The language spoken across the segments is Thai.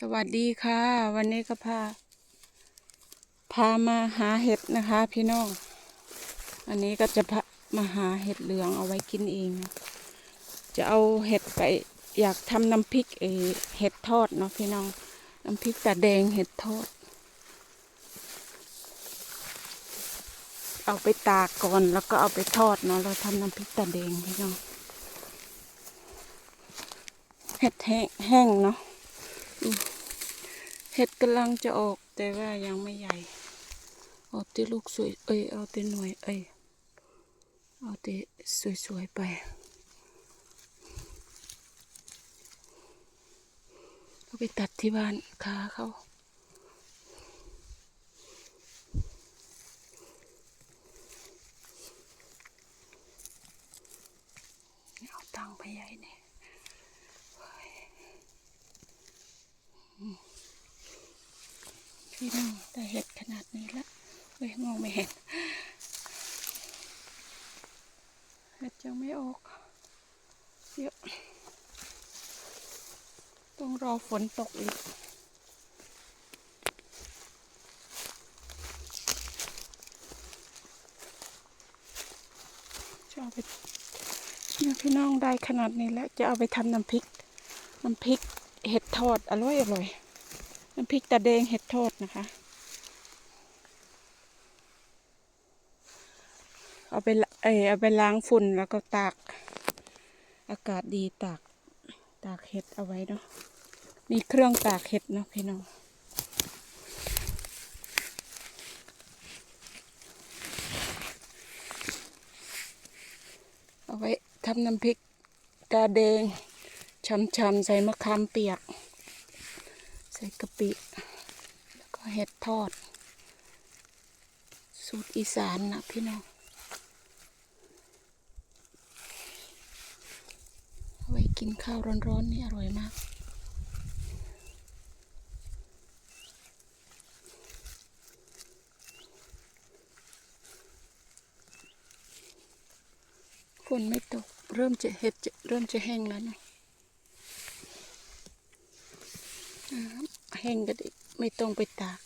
สวัสดีค่ะ วันนี้ก็พา พามาหาเห็ดนะคะ พี่น้อง อันนี้ก็จะพามาหาเห็ดเหลืองเอาไว้กินเอง จะเอาเห็ดไปอยากทำน้ำพริกเอเห็ดทอดเนาะพี่น้อง น้ำพริกตาแดงเห็ดทอด เอาไปตากก่อนแล้วก็เอาไปทอดเนาะเราทำน้ำพริกตาแดงพี่น้อง เห็ดแห้งเนาะ เห็ดกำลังจะออกแต่ว่ายังไม่ใหญ่ เอาแต่ลูกสวย เอ้ย เอาแต่หน่วย เอ้ย เอาแต่สวย ๆ ไป เอาไปตัดที่บ้านขาเขาเอาตังไปใหญ่เนี่ย พี่น้องแต่เห็ดขนาดนี้ละเฮ้ยมองไม่เห็น เห็ดยังไม่ออกเยอะต้องรอฝนตกอีกจะเอาไปเนี่ยพี่น้องได้ขนาดนี้แล้ว จะเอาไปทำน้ำพริก น้ำพริก เห็ดทอดอร่อยอร่อยน้ำพริกตาแดงเห็ดทอดนะคะ เอาไปเออเอาไปล้างฝุ่นแล้วก็ตาก อากาศดีตากตากเห็ดเอาไว้เนาะมีเครื่องตากเห็ดเนาะพี่น้องเอาไว้ทำน้ำพริกตาแดง ช่ำๆใส่มะขามเปียก ใส่กะปิ แล้วก็เห็ดทอด สูตรอีสานนะพี่น้องเอาไว้กินข้าวร้อนๆนี่อร่อยมากฝนไม่ตก เริ่มจะเห็ดเริ่มจะแห้งแล้วนะอ่า แห้งก็ได้ไม่ต้องไปตาก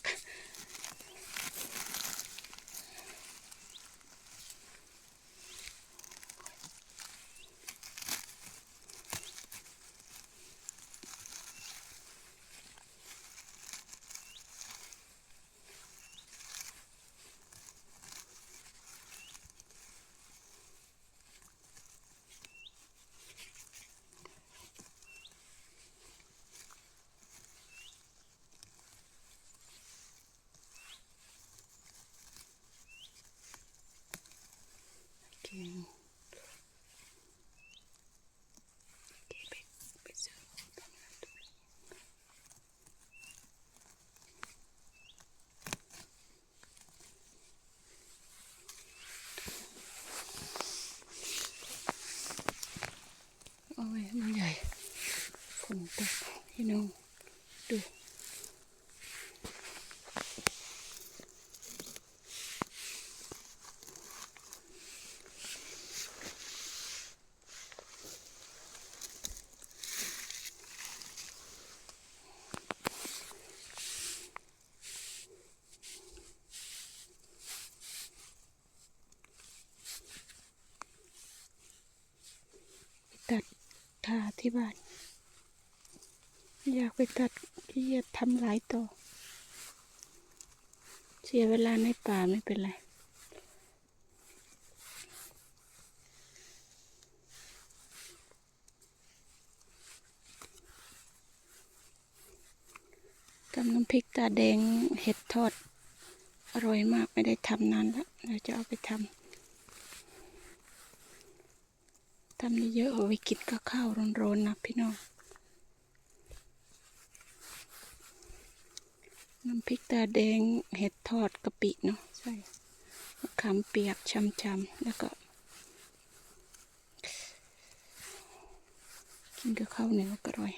เก่งเก็บไปไปซื้อต ตรงนี้โอ้ยมันใหญ่ฝนตกพี่น้องดูตัดทาที่บ้าน อยากไปตัดที่จะทำหลายต่อ เสียเวลาในป่าไม่เป็นไรทำน้ำพริกตาแดงเห็ดทอด อร่อยมากไม่ได้ทำนานแล้วเราจะเอาไปทำ ทำเยอะๆเอาไว้กินกับข้าวร้อนๆนะพี่น้องน้ำพริกตาแดงเห็ดทอดกะปิเนาะใช่มะขามเปียกช้ำๆแล้วก็ กินกับข้าวเหนียวก็อร่อย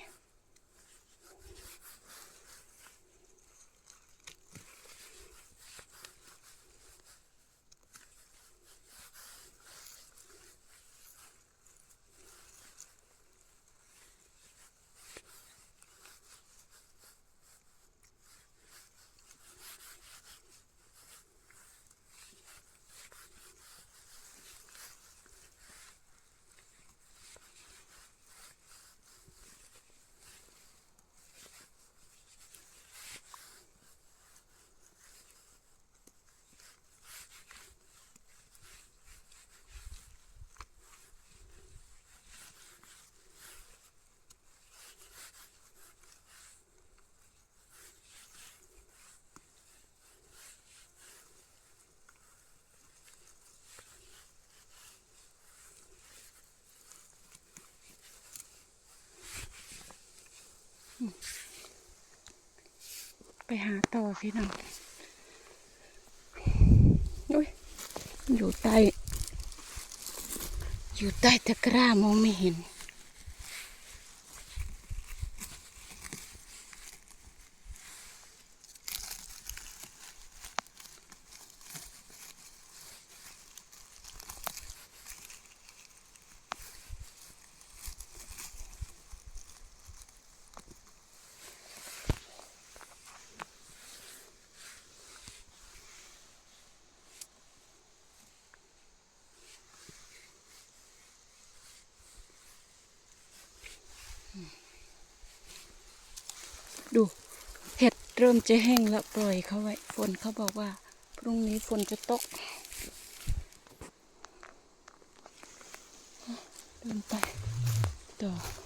หาต่อพี่น้องอุ้ยอยู่ใต้ อยู่ใต้ตะกร้ามองไม่เห็น ดู เห็ดเริ่มจะแห้งแล้วปล่อยเขาไว้ ฝนเขาบอกว่า พรุ่งนี้ฝนจะตกเดินไปต่อ